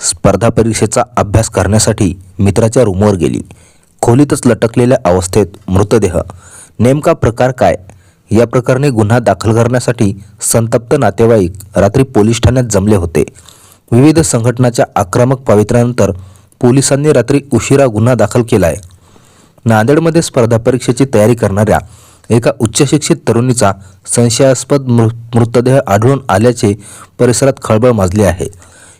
स्पर्धा परीक्षेचा अभ्यास करण्यासाठी मित्राच्या रूमवर गेली. खोलीतच लटकलेल्या अवस्थेत मृतदेह. नेमका प्रकार काय? या प्रकरणी गुन्हा दाखल करण्यासाठी संतप्त नातेवाईक रात्री पोलीस ठाण्यात जमले होते. विविध संघटनाच्या आक्रमक पावित्र्यानंतर पोलिसांनी रात्री उशिरा गुन्हा दाखल केला आहे नांदेडमध्ये स्पर्धा परीक्षेची तयारी करणाऱ्या एका उच्चशिक्षित तरुणीचा संशयास्पद मृ मृतदेह आढळून आल्याचे परिसरात खळबळ माजली आहे.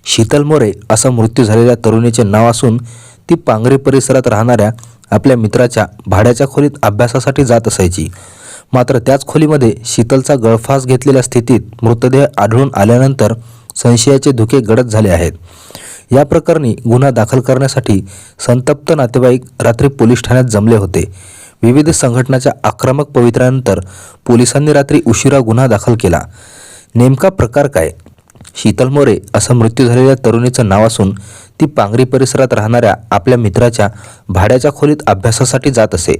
शीतल मोरे असा मृत्यू झालेल्या तरुणीचे नाव असून ती पांगरी परिसरात राहणाऱ्या आपल्या मित्राच्या भाड्याच्या खोलीत अभ्यासासाठी जात असायची. मात्र त्याच खोलीमध्ये शीतलचा गळफास घेतलेल्या स्थितीत मृतदेह आढळून आल्यानंतर संशयाचे धुके गडद झाले आहेत. या प्रकरणी गुन्हा दाखल करण्यासाठी संतप्त नातेवाईक रात्री पोलीस ठाण्यात जमले होते. विविध संघटनाच्या आक्रमक पवित्र्यानंतर पोलिसांनी रात्री उशिरा गुन्हा दाखल केला. नेमका प्रकार काय? शीतल मोरे असं मृत्यू झालेल्या तरुणीचं नाव असून ती पांगरी परिसरात राहणाऱ्या आपल्या मित्राच्या भाड्याच्या खोलीत अभ्यासासाठी जात असे.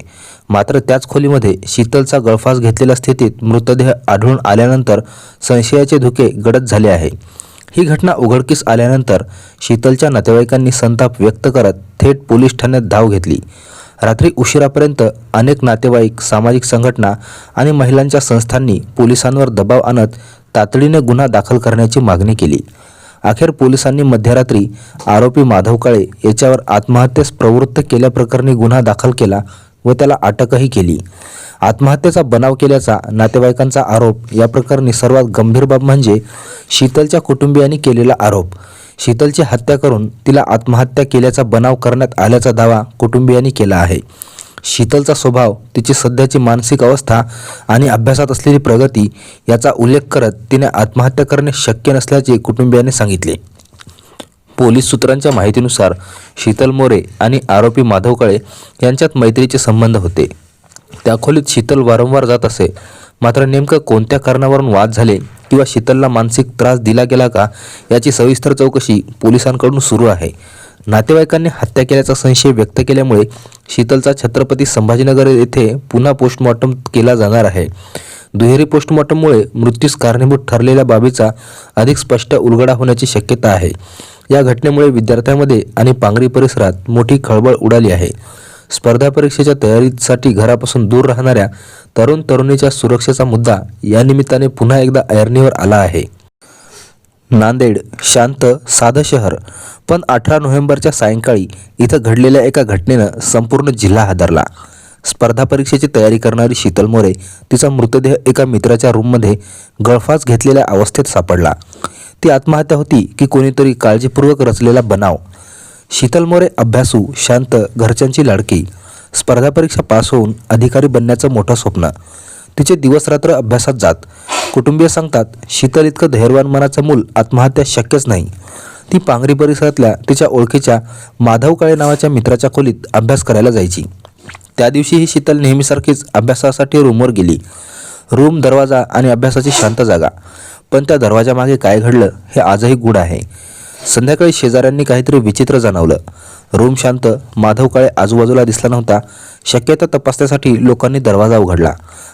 मात्र त्याच खोलीमध्ये शीतलचा गळफास घेतलेल्या स्थितीत मृतदेह आढळून आल्यानंतर संशयाचे धुके गडद झाले आहे. ही घटना उघडकीस आल्यानंतर शीतलच्या नातेवाईकांनी संताप व्यक्त करत थेट पोलीस ठाण्यात धाव घेतली. रात्री उशिरापर्यंत अनेक नातेवाईक सामाजिक संघटना आणि महिलांच्या संस्थांनी पोलिसांवर दबाव आणत तातडीने गुन्हा दाखल करण्याची मागणी केली. अखेर पोलिसांनी मध्यरात्री आरोपी माधव काळे याच्यावर आत्महत्येस प्रवृत्त केल्याप्रकरणी गुन्हा दाखल केला व त्याला अटकही केली. आत्महत्येचा बनाव केल्याचा नातेवाईकांचा आरोप या प्रकरणी सर्वात गंभीर बाब म्हणजे शीतलच्या कुटुंबियांनी केलेला आरोप. शीतलची हत्या करून तिला आत्महत्या केल्याचा बनाव करण्यात आल्याचा दावा कुटुंबियांनी केला आहे. शीतलचा स्वभाव तिची सध्याची मानसिक अवस्था आणि अभ्यासात असलेली प्रगती याचा उल्लेख करत तिने आत्महत्या करणे शक्य नसल्याचे कुटुंबियांनी सांगितले. पोलीस सूत्रांच्या माहितीनुसार शीतल मोरे आणि आरोपी माधव काळे यांच्यात मैत्रीचे संबंध होते. त्या खोलीत शीतल वारंवार जात असे. मात्र नेमकं कोणत्या कारणावरून वाद झाले किंवा शीतलला मानसिक त्रास दिला गेला का याची सविस्तर चौकशी पोलिसांकडून सुरू आहे. नातेवाईकांनी हत्या केल्याचा संशय व्यक्त केल्यामुळे शीतलचा छत्रपती संभाजीनगर येथे पुन्हा पोस्टमॉर्टम केला जाणार आहे. दुहेरी पोस्टमॉर्टममुळे मृत्यूस कारणीभूत ठरलेल्या बाबीचा अधिक स्पष्ट उलगडा होण्याची शक्यता आहे. या घटनेमुळे विद्यार्थ्यांमध्ये आणि पांगरी परिसरात मोठी खळबळ उडाली आहे. स्पर्धा परीक्षेच्या तयारीसाठी घरापासून दूर राहणाऱ्या तरुण तरुणीच्या सुरक्षेचा मुद्दा या निमित्ताने पुन्हा एकदा ऐरणीवर आला आहे. नांदेड शांत साधं शहर. पण अठरा नोव्हेंबरच्या सायंकाळी इथं घडलेल्या एका घटनेनं संपूर्ण जिल्हा हादरला. स्पर्धा परीक्षेची तयारी करणारी शीतल मोरे तिचा मृतदेह एका मित्राच्या रूममध्ये गळफास घेतलेल्या अवस्थेत सापडला. ती आत्महत्या होती की कोणीतरी काळजीपूर्वक रचलेला बनाव. शीतल मोरे अभ्यासू शांत घरच्यांची लाडकी. स्पर्धा परीक्षा पास होऊन अधिकारी बनण्याचं मोठं स्वप्न. तिचे दिवसरात्र अभ्यासात जात. कुटुंबीय सांगतात शीतल इतकं धैर्यवान मनाचं मूल आत्महत्या शक्यच नाही. ती पांगरी परिसरातल्या तिच्या ओळखीच्या माधव काळे नावाच्या मित्राच्या खोलीत अभ्यास करायला जायची. त्या दिवशी ही शीतल नेहमीसारखीच अभ्यासासाठी रूमवर गेली. रूम दरवाजा आणि अभ्यासाची शांत जागा. पण त्या दरवाजामागे काय घडलं हे आजही गूढ आहे. संध्याकाळी शेजाऱ्यांनी काहीतरी विचित्र जाणवलं. रूम शांत माधव काळे आजूबाजूला दिसला नव्हता. शक्यता तपासण्यासाठी लोकांनी दरवाजा उघडला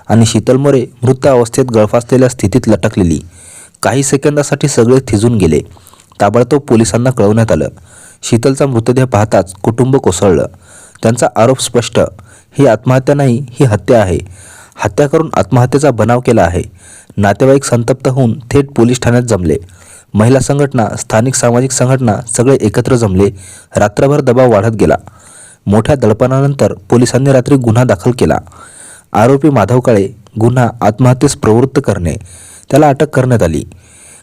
आणि शीतल मोरे मृत अवस्थेत गळफासलेल्या स्थितीत लटकलेली. काही सेकंदासाठी सगळे थिजून गेले. ताबडतोब पोलिसांना कळवण्यात आलं. शीतलचा मृतदेह पाहताच कुटुंब कोसळलं. त्यांचा आरोप स्पष्ट. ही आत्महत्या नाही ही हत्या आहे. हत्या करून आत्महत्येचा बनाव केला आहे. नातेवाईक संतप्त होऊन थेट पोलीस ठाण्यात जमले. महिला संघटना स्थानिक सामाजिक संघटना सगळे एकत्र जमले. रात्रभर दबाव वाढत गेला. मोठ्या दडपणानंतर पोलिसांनी रात्री गुन्हा दाखल केला. आरोपी माधव काळे गुन्हा आत्महत्येस प्रवृत्त करणे त्याला अटक करण्यात आली.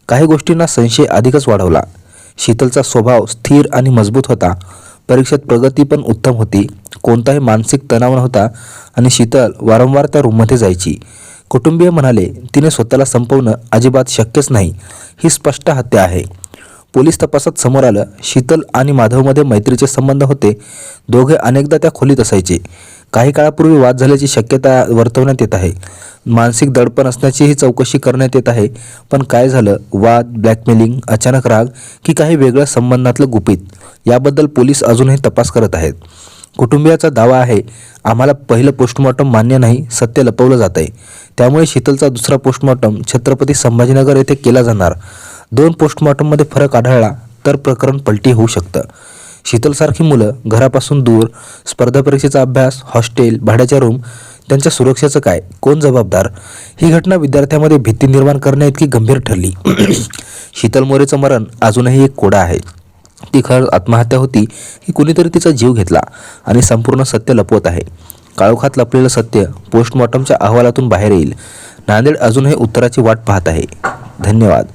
काही गोष्टींना संशय अधिकच वाढवला. शीतलचा स्वभाव स्थिर आणि मजबूत होता. परीक्षेत प्रगती पण उत्तम होती. कोणताही मानसिक तणाव नव्हता आणि शीतल वारंवार त्या रूममध्ये जायची. कुटुंबीय म्हणाले तिने स्वतःला संपवणं अजिबात शक्यच नाही. ही स्पष्ट हत्या आहे. पोलीस तपासात समोर आलं शीतल आणि माधवमध्ये मैत्रीचे संबंध होते. दोघे अनेकदा त्या खोलीत असायचे. काही काळापूर्वी वाद झाल्याची शक्यता वर्तवण्यात येत आहे. मानसिक दडपण असण्याचीही चौकशी करण्यात येत आहे. पण काय झालं? वाद ब्लॅकमेलिंग अचानक राग की काही वेगळ्या संबंधातलं गुपित? याबद्दल पोलीस अजूनही तपास करत आहेत. कुटुंबियाचा दावा आहे आम्हाला पहिलं पोस्टमॉर्टम मान्य नाही सत्य लपवलं जात आहे त्यामुळे शीतलचा दुसरा पोस्टमॉर्टम छत्रपती संभाजीनगर येथे केला जाणार. दोन पोस्टमॉर्टममध्ये फरक आढळला तर प्रकरण पलटी होऊ शकतं. शीतलसारखी मुलं घरापासून दूर स्पर्धा परीक्षेचा अभ्यास हॉस्टेल भाड्याच्या रूम त्यांच्या सुरक्षेचं काय? कोण जबाबदार? ही घटना विद्यार्थ्यांमध्ये भीती निर्माण करण्याइतकी गंभीर ठरली. शीतल मोरेचं मरण अजूनही एक कोडा आहे. ती खरं आत्महत्या होती की कुणीतरी तिचा जीव घेतला आणि संपूर्ण सत्य लपवत आहे. काळोखात लपलेलं सत्य पोस्टमॉर्टमच्या अहवालातून बाहेर येईल. नांदेड अजूनही उत्तराची वाट पाहत आहे. धन्यवाद.